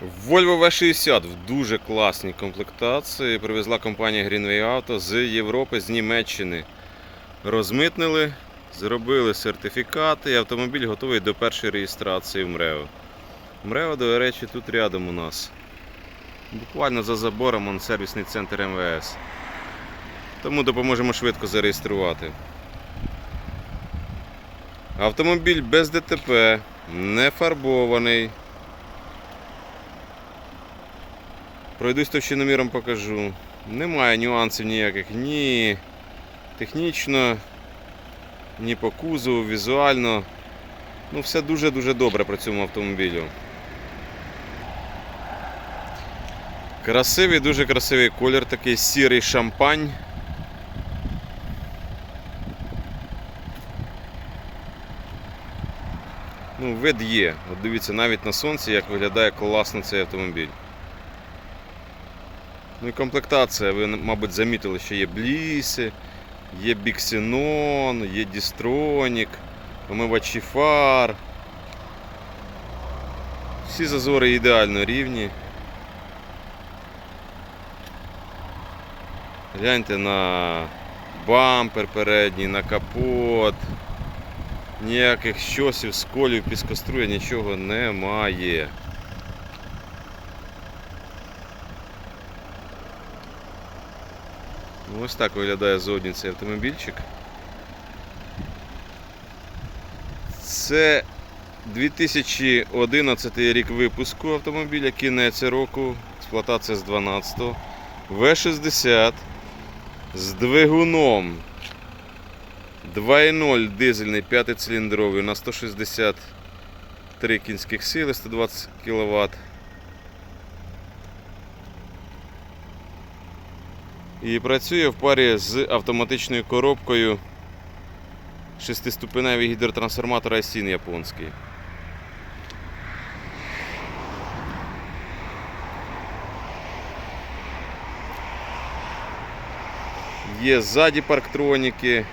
Volvo V60 в дуже класній комплектації. Привезла компанія Greenway Auto з Європи, з Німеччини. Розмитнили, зробили сертифікати і автомобіль готовий до першої реєстрації в МРЕО. МРЕО, до речі, тут рядом у нас. Буквально за забором он сервісний центр МВС. Тому допоможемо швидко зареєструвати. Автомобіль без ДТП, не фарбований. Пройдусь товщиноміром покажу. Немає нюансів ніяких ні технічно, ні по кузову, візуально. Ну, все дуже-дуже добре по цьому автомобілю. Красивий, дуже красивий колір, такий сірий шампань. Ну, вид є. От дивіться, навіть на сонці, як виглядає класно цей автомобіль. Ну і комплектація, ви, мабуть, замітили, що є бліси, є біксенон, є дістронік, омивачі фар. Всі зазори ідеально рівні. Гляньте на бампер передній, на капот. Ніяких щосів, сколів, піскоструя, нічого немає. Ось так виглядає зовні цей автомобільчик. Це 2011 рік випуску автомобіля, кінець року, експлуатація з 12-го. В60 з двигуном 2.0 дизельний 5-циліндровий на 163 кінських сили, 120 кВт. І працює в парі з автоматичною коробкою шестиступеневий гідротрансформатор Айсін японський. Є ззаді парктроніки.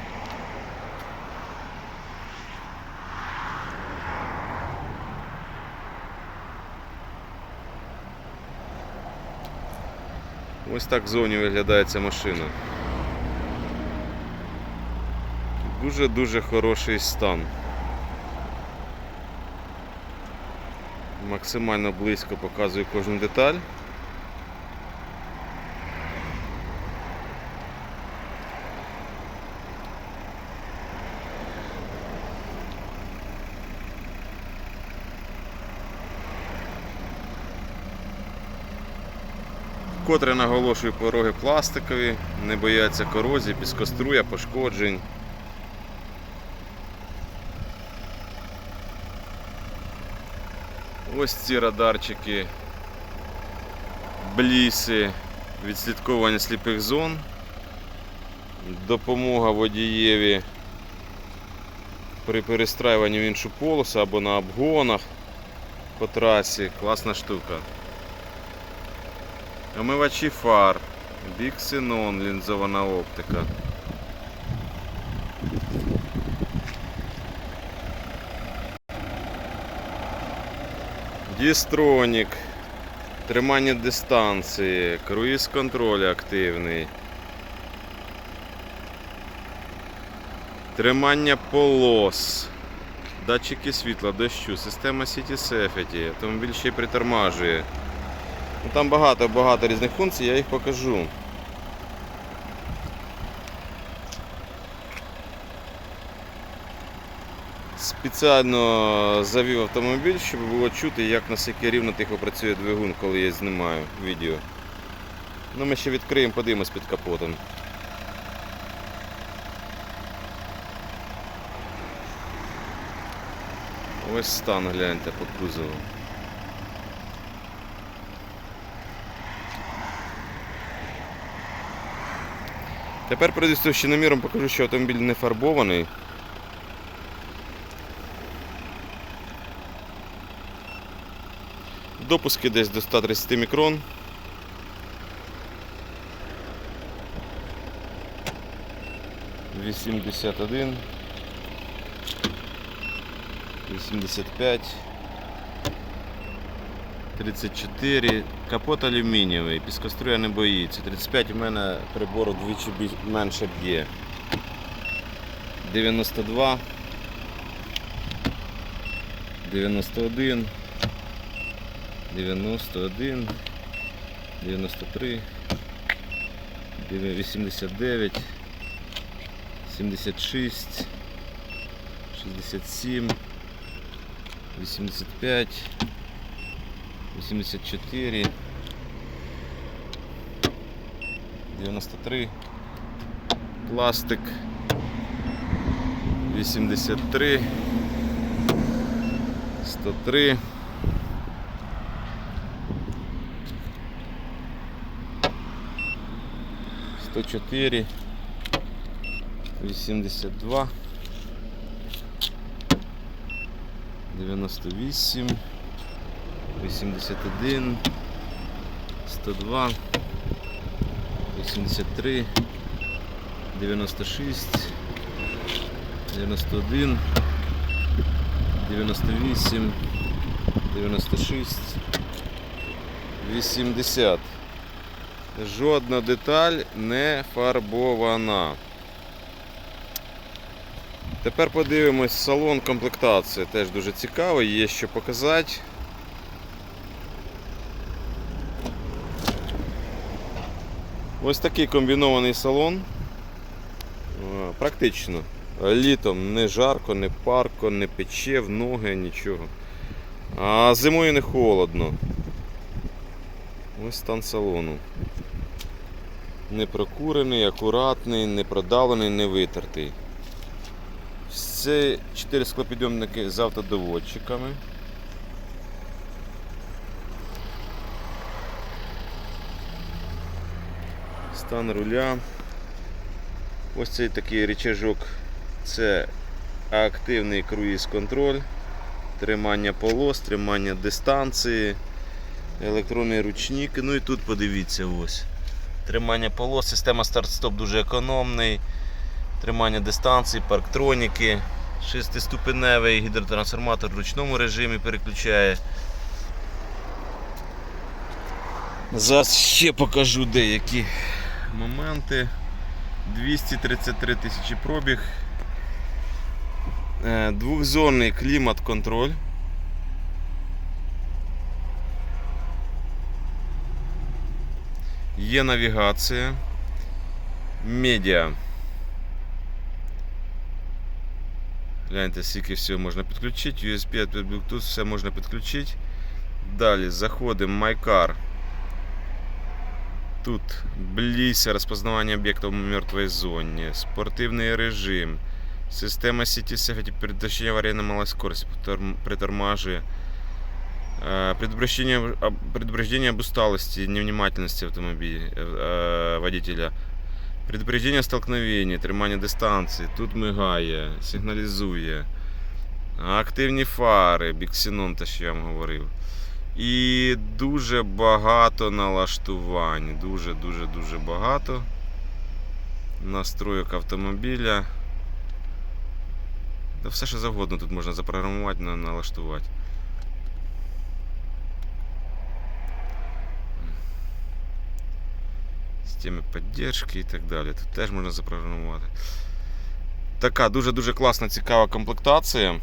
Ось так зовні виглядає ця машина. Дуже-дуже хороший стан. Максимально близько показую кожну деталь. Вкотре наголошую пороги пластикові, не бояться корозії, піскоструя, пошкоджень. Ось ці радарчики, бліси, відслідковування сліпих зон, допомога водієві при перестраюванні в іншу полосу або на обгонах по трасі. Класна штука. Омивачі фар, біксенон, лінзована оптика. Дістронік, тримання дистанції, круїз контроль активний. Тримання полос, датчики світла, дощу, система City Safety, автомобіль ще й притормажує. Ну, Там багато-багато різних функцій, я їх покажу. Спеціально завів автомобіль, щоб було чути, як наскільки рівно тихо працює двигун, коли я знімаю відео. Ну, ми ще відкриємо, подивимось під капотом. Ось стан гляньте по кузову. Тепер пройдусь товщиноміром, покажу, що автомобіль не фарбований. Допуски десь до 130 мікрон. Вісімдесят один. Вісімдесят п'ять. 34, капот алюмінієвий, піскоструя не боїться. 35 у мене прибор вдвічі більш- менше б'є. 92, 91, 91, 93, 89, 76, 67, 85, 84, 93, пластик, 83, 103, сто чотири, вісімдесят два, дев'яносто вісім, Вісімдесят один, сто два, вісімдесят три, дев'яносто шість, дев'яносто один, дев'яносто вісім, дев'яносто шість, вісімдесят. Жодна деталь не фарбована. Тепер подивимось салон комплектації. Теж дуже цікаво, є що показати. Ось такий комбінований салон. Е, Практично. Літом не жарко, не парко, не пече в ноги, нічого. А зимою не холодно. Ось стан салону. Не прокурений, акуратний, не продавлений, не витертий. Все 4 склопідйомники з автодоводчиками. Стан руля. Ось цей такий рычажок. Це активний круїз-контроль, тримання полос, тримання дистанції, електронний ручник. Ну і тут подивіться ось. Тримання полос, система старт-стоп дуже економний. Тримання дистанції, парктроніки, шестиступеневий гідротрансформатор в ручному режимі переключає. Зараз ще покажу деякі моменти. 233 тисячі пробіг. Е, Двохзонний клімат-контроль. Є навігація. Медіа. Гляньте, скільки всього можна підключити. USB, Bluetooth, все можна підключити. Далі заходимо в MyCar. Тут бліся розпознавання об'єктів у мертвій зоні, спортивний режим, система City Safety передбачення аварії на малой скорості, приторм- притормажує. Э, Предупреждение, об- предупреждение об усталости, невнимательности автомобиля, э, э, водителя. Предупреждение столкновения, тримання дистанції, тут мигає, сигналізує. Активні фари, біксенон, те, що я вам говорив. І дуже багато налаштувань. Дуже, дуже, дуже багато. Настройок автомобіля. Та все, що завгодно тут можна запрограмувати, на- налаштувати. Системи підтримки і так далі. Тут теж можна запрограмувати. Така дуже-дуже класна, цікава комплектація.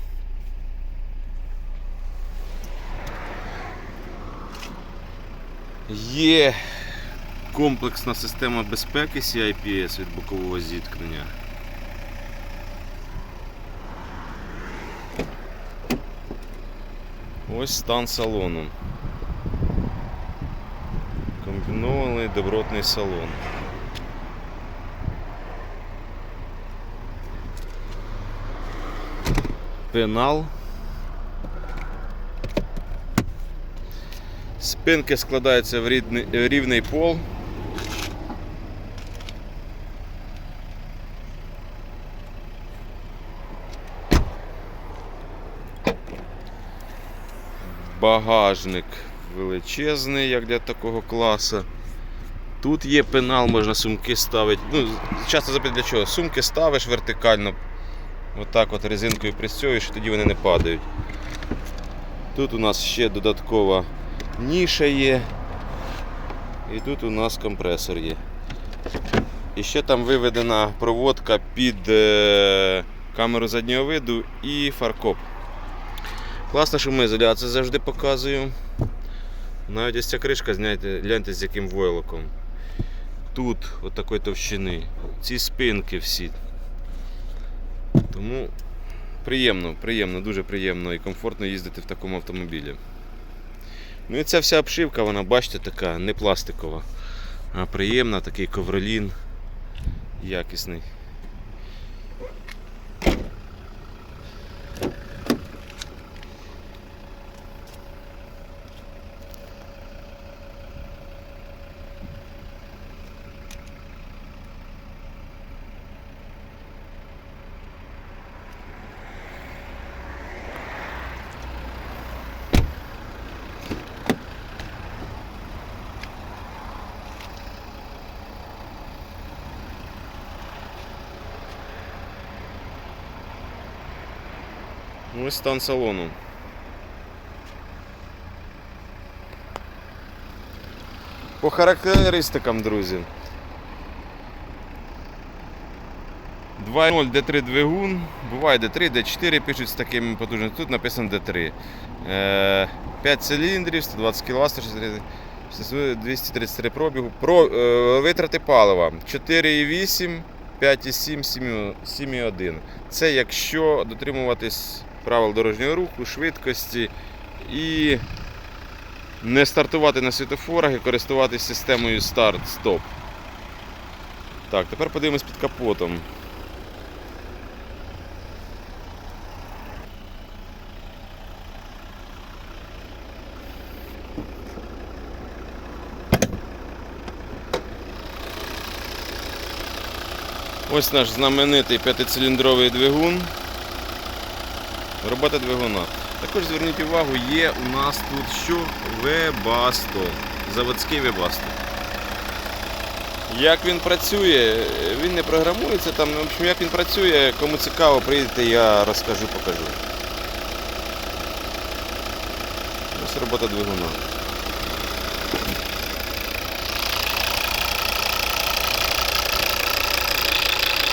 Є комплексна система безпеки CIPS від бокового зіткнення. Ось стан салону. Комбінований добротний салон. Пенал. Спинки складаються в рідний, рівний пол. Багажник величезний, як для такого класу. Тут є пенал, можна сумки ставити. Ну, часто запитають для чого? Сумки ставиш вертикально, отак от резинкою пристьовуєш, і тоді вони не падають. Тут у нас ще додаткова ніша є. І тут у нас компресор є. І ще там виведена проводка під е, камеру заднього виду і фаркоп. Класна шумоізоляція завжди показую. Навіть ось ця кришка, знаєте, гляньте з яким войлоком. Тут от товщини. Ці спинки всі. Тому приємно, приємно, дуже приємно і комфортно їздити в такому автомобілі. Ну і ця вся обшивка, вона, бачите, така не пластикова, а приємна, такий ковролін якісний. Ось стан салону. По характеристикам, друзі. 2.0 D3 двигун, буває D3, D4 пишуть з такими потужними. Тут написано D3. Е, 5 циліндрів, 120 кВт, 233 пробігу. Про, е, витрати палива 4,8, 5,7, 7,1. Це якщо дотримуватись правил дорожнього руху, швидкості і не стартувати на світофорах і користуватись системою старт-стоп. Так, тепер подивимось під капотом. Ось наш знаменитий п'ятициліндровий двигун. Робота двигуна. Також зверніть увагу, є у нас тут що? Вебасто. Заводський Вебасто. Як він працює, він не програмується там, в общем, як він працює, кому цікаво, прийдете, я розкажу, покажу. Ось робота двигуна.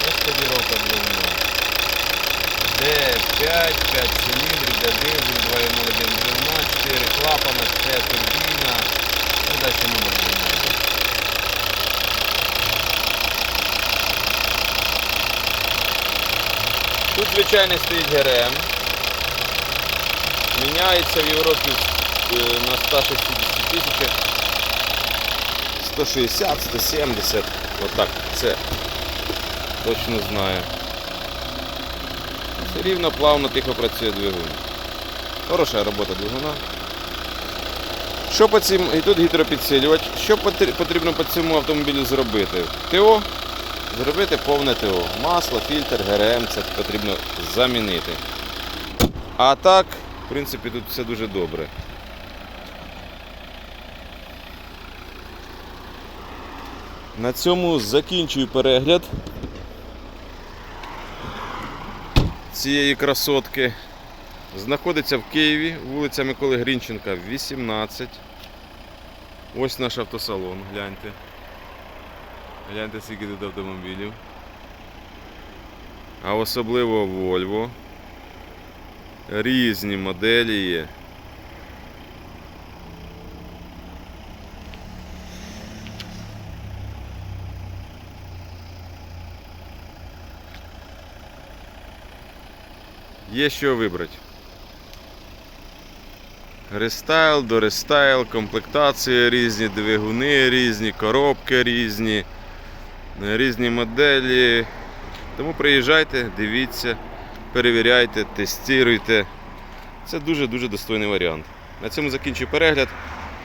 Ось кодіровка двигуна. Д5, 5 циліндрів, де дизель, 2,01 двигуна, 4 клапана, це турбіна. Ну, далі номер йде. Тут звичайний стоїть ГРМ. Міняється в Європі е, на 160 тисячах. 160, 170. Отак. Це точно знаю. Рівно плавно тихо працює двигун. Хороша робота двигуна. Що по цим, і тут гідропідсилювач. Що потрібно по цьому автомобілю зробити? ТО, зробити повне ТО. Масло, фільтр, ГРМ, це потрібно замінити. А так, в принципі, тут все дуже добре. На цьому закінчую перегляд цієї красотки. Знаходиться в Києві, вулиця Миколи Грінченка, 18. Ось наш автосалон, гляньте. Гляньте, скільки тут автомобілів. А особливо Volvo. Різні моделі є. Є що вибрати. Рестайл до рестайл, комплектації різні, двигуни різні, коробки різні, різні моделі. Тому приїжджайте, дивіться, перевіряйте, тестуйте. Це дуже-дуже достойний варіант. На цьому закінчую перегляд.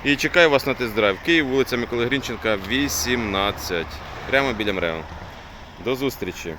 І чекаю вас на тест-драйв. Київ, вулиця Миколи Грінченка, 18. Прямо біля МРЕО. До зустрічі!